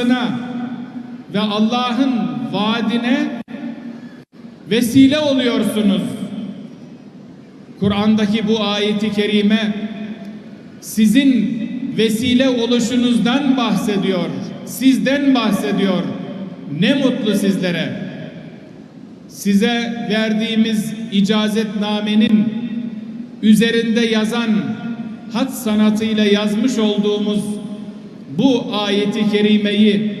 şansına ve Allah'ın vaadine vesile oluyorsunuz. Kur'an'daki bu ayeti kerime sizin vesile oluşunuzdan bahsediyor. Sizden bahsediyor. Ne mutlu sizlere. Size verdiğimiz icazetnamenin üzerinde yazan hat sanatıyla yazmış olduğumuz bu ayeti kerimeyi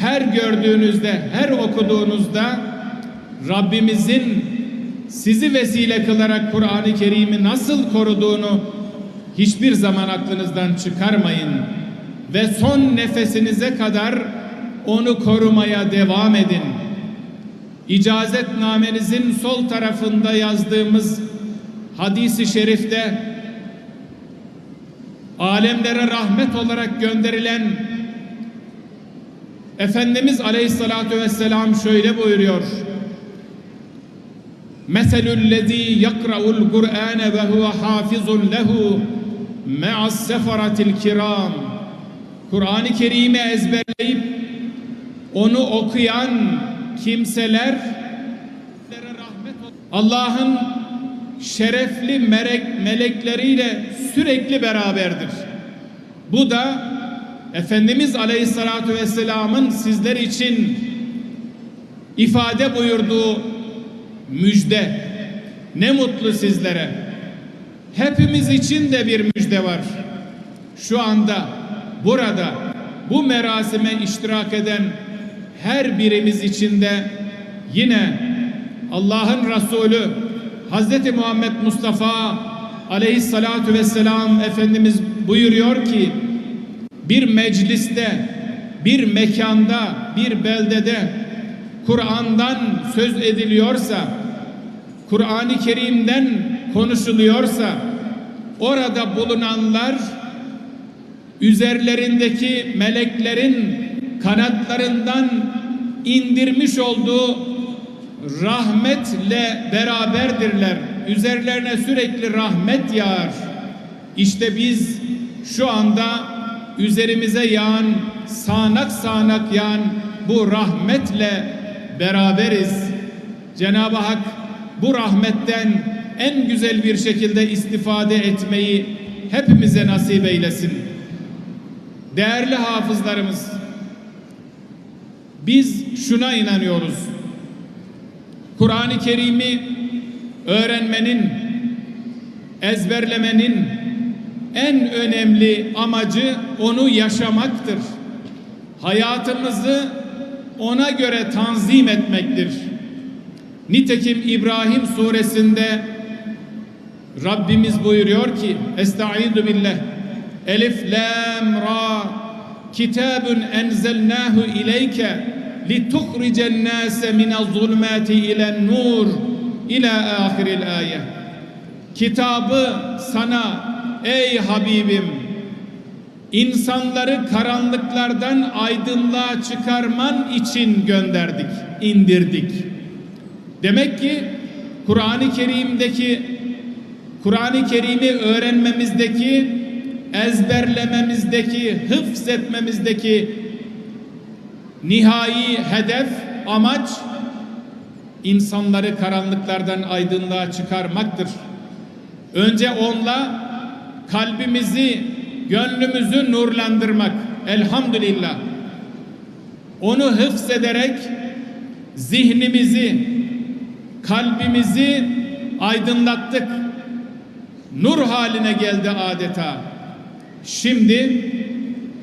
her gördüğünüzde, her okuduğunuzda Rabbimizin sizi vesile kılarak Kur'an-ı Kerim'i nasıl koruduğunu hiçbir zaman aklınızdan çıkarmayın ve son nefesinize kadar onu korumaya devam edin. İcazetnamenizin sol tarafında yazdığımız hadisi şerifte alemlere rahmet olarak gönderilen Efendimiz Aleyhisselatü Vesselam şöyle buyuruyor. Meselüllezî yakra'ul Kur'âne ve huve hafizun lehu me'as sefaratil kiram. Kur'an-ı Kerim'i ezberleyip onu okuyan kimseler Allah'ın şerefli melek, melekleriyle sürekli beraberdir. Bu da Efendimiz Aleyhisselatü Vesselam'ın sizler için ifade buyurduğu müjde. Ne mutlu sizlere. Hepimiz için de bir müjde var. Şu anda burada bu merasime iştirak eden her birimiz için de yine Allah'ın Resulü Hazreti Muhammed Mustafa aleyhissalatu vesselam Efendimiz buyuruyor ki bir mecliste, bir mekanda, bir beldede Kur'an'dan söz ediliyorsa, Kur'an-ı Kerim'den konuşuluyorsa orada bulunanlar üzerlerindeki meleklerin kanatlarından indirmiş olduğu rahmetle beraberdirler. Üzerlerine sürekli rahmet yağar. İşte biz şu anda üzerimize yağan, sağanak sağanak yağan bu rahmetle beraberiz. Cenab-ı Hak bu rahmetten en güzel bir şekilde istifade etmeyi hepimize nasip eylesin. Değerli hafızlarımız, biz şuna inanıyoruz. Kur'an-ı Kerim'i öğrenmenin, ezberlemenin en önemli amacı onu yaşamaktır. Hayatımızı ona göre tanzim etmektir. Nitekim İbrahim suresinde Rabbimiz buyuruyor ki Estaizu billah Elif lam ra Kitabun enzelnahu ileyke lituhricen nase minez-zulumati ilen-nur ila ahiril ayet. Kitabı sana ey Habibim insanları karanlıklardan aydınlığa çıkarman için gönderdik, indirdik. Demek ki Kur'an-ı Kerim'deki Kur'an-ı Kerim'i öğrenmemizdeki ezberlememizdeki, hıfz etmemizdeki nihai hedef, amaç insanları karanlıklardan aydınlığa çıkarmaktır. Önce onunla kalbimizi, gönlümüzü nurlandırmak. Elhamdülillah. Onu hıfz ederek zihnimizi, kalbimizi aydınlattık. Nur haline geldi adeta. Şimdi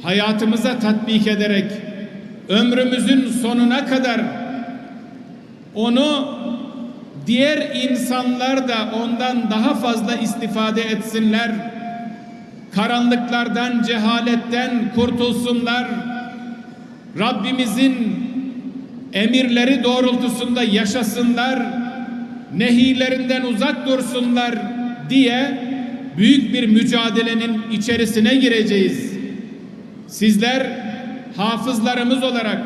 hayatımıza tatbik ederek ömrümüzün sonuna kadar onu diğer insanlar da ondan daha fazla istifade etsinler. Karanlıklardan, cehaletten kurtulsunlar. Rabbimizin emirleri doğrultusunda yaşasınlar. Nehilerinden uzak dursunlar diye büyük bir mücadelenin içerisine gireceğiz. Sizler hafızlarımız olarak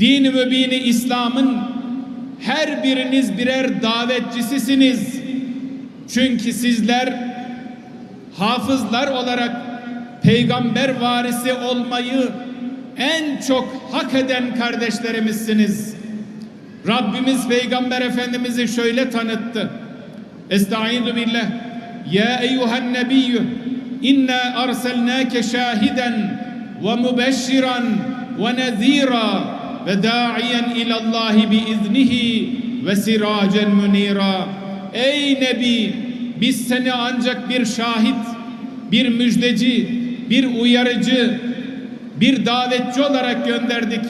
din-i mübini İslam'ın her biriniz birer davetçisisiniz. Çünkü sizler hafızlar olarak peygamber varisi olmayı en çok hak eden kardeşlerimizsiniz. Rabbimiz Peygamber Efendimiz'i şöyle tanıttı. Estaizu billah. Ya eyyuhen nebiyyü inna arselnake şahiden nezira ve da'iyen ilallahi biiznihi ve siracen münira. Ey Nebi biz seni ancak bir şahit, bir müjdeci, bir uyarıcı, bir davetçi olarak gönderdik.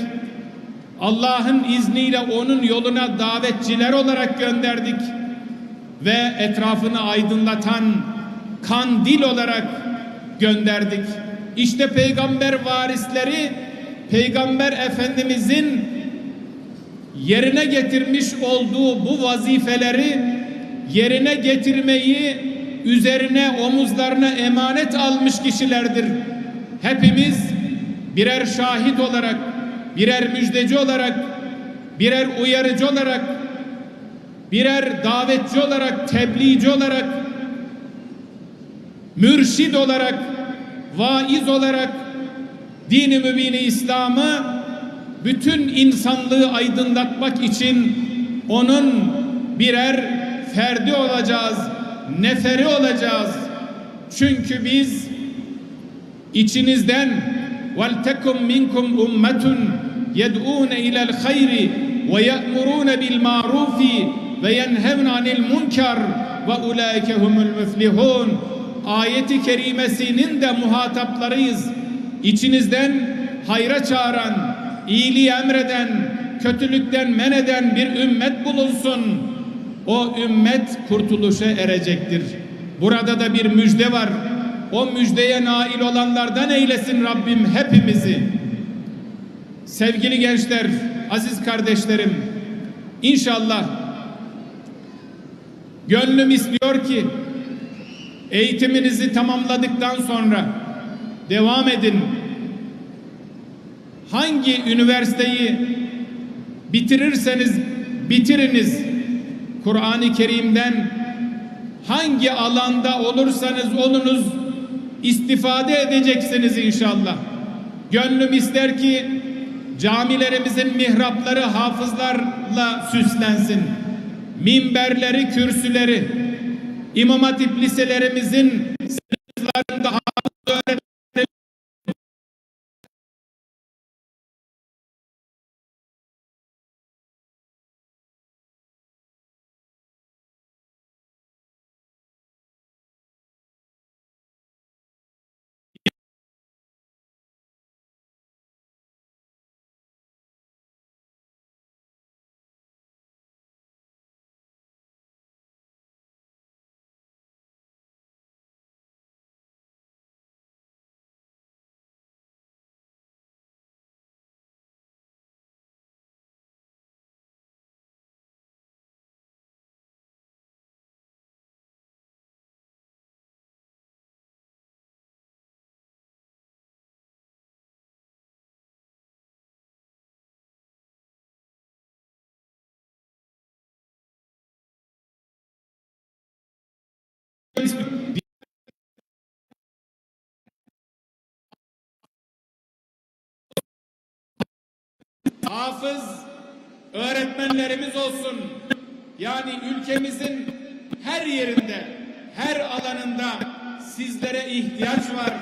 Allah'ın izniyle onun yoluna davetçiler olarak gönderdik ve etrafını aydınlatan kandil olarak gönderdik. İşte peygamber varisleri peygamber efendimizin yerine getirmiş olduğu bu vazifeleri yerine getirmeyi üzerine omuzlarına emanet almış kişilerdir. Hepimiz birer şahit olarak, birer müjdeci olarak, birer uyarıcı olarak, birer davetçi olarak, tebliğci olarak, mürşid olarak, vaiz olarak dini mübini İslam'ı bütün insanlığı aydınlatmak için onun birer ferdi olacağız, neferi olacağız. Çünkü biz içinizden وَلْتَكُمْ مِنْكُمْ اُمَّةٌ يَدْعُونَ اِلَى الْخَيْرِ وَيَأْمُرُونَ بِالْمَعْرُوفِ وَيَنْهَوْنَ عَنِ الْمُنْكَرِ وَاُولَٰئِكَ هُمُ الْمُفْلِحُونَ Ayeti kerimesinin de muhataplarıyız. İçinizden hayra çağıran, iyiliği emreden, kötülükten men eden bir ümmet bulunsun. O ümmet kurtuluşa erecektir. Burada da bir müjde var. O müjdeye nail olanlardan eylesin Rabbim hepimizi. Sevgili gençler, aziz kardeşlerim, inşallah gönlüm istiyor ki eğitiminizi tamamladıktan sonra devam edin. Hangi üniversiteyi bitirirseniz bitiriniz. Kur'an-ı Kerim'den hangi alanda olursanız olunuz istifade edeceksiniz inşallah. Gönlüm ister ki camilerimizin mihrapları hafızlarla süslensin. Minberleri, kürsüleri, İmam Hatip liselerimizin hafız öğretmenlerimiz olsun. Yani ülkemizin her yerinde, her alanında sizlere ihtiyaç var.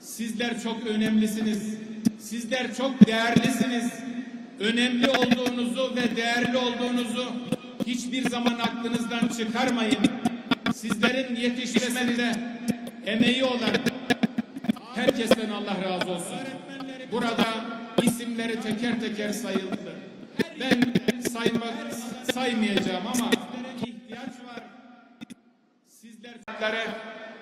Sizler çok önemlisiniz. Sizler çok değerlisiniz. Önemli olduğunuzu ve değerli olduğunuzu hiçbir zaman aklınızdan çıkarmayın. Sizlerin yetişmesinde emeği olan herkesten Allah razı olsun. Burada isimleri teker teker sayıldı. Ben saymak saymayacağım ama ihtiyaç var. Sizler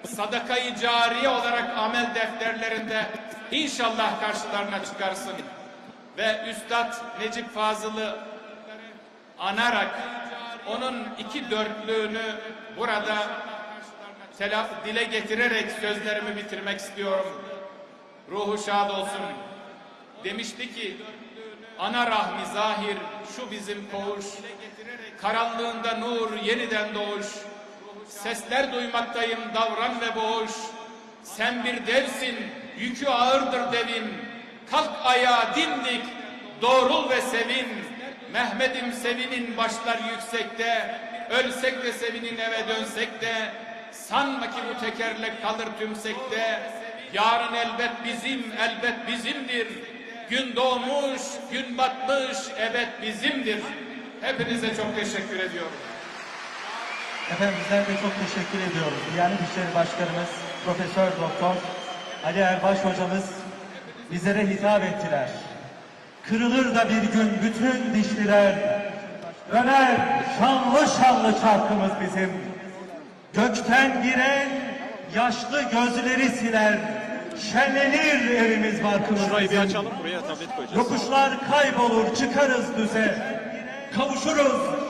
sadakayı cariye olarak amel defterlerinde inşallah karşılarına çıkarsın. Ve Üstad Necip Fazıl'ı anarak onun iki dörtlüğünü burada telaf dile getirerek sözlerimi bitirmek istiyorum. Ruhu şad olsun. Demişti ki ana rahmi zahir şu bizim koğuş. Karanlığında nur yeniden doğuş. Sesler duymaktayım davran ve boğuş. Sen bir devsin yükü ağırdır devin. Kalk ayağa dimdik, doğrul ve sevin. Mehmet'im sevinin başlar yüksekte. Ölsek de sevinin eve dönsek de. Sanma ki bu tekerlek kalır tümsekte. Yarın elbet bizim, elbet bizimdir. Gün doğmuş, gün batmış, ebed bizimdir. Hepinize çok teşekkür ediyorum. Efendim bizler de çok teşekkür ediyoruz. Diyanet İşleri Başkanımız Profesör Doktor Ali Erbaş hocamız bizlere hitap ettiler. Kırılır da bir gün bütün dişliler, döner şanlı şanlı çarkımız bizim. Gökten giren yaşlı gözleri siler, şenlenir evimiz barkımız Şurayı bir açalım buraya tablet koyacağız. Yokuşlar kaybolur çıkarız düze, kavuşuruz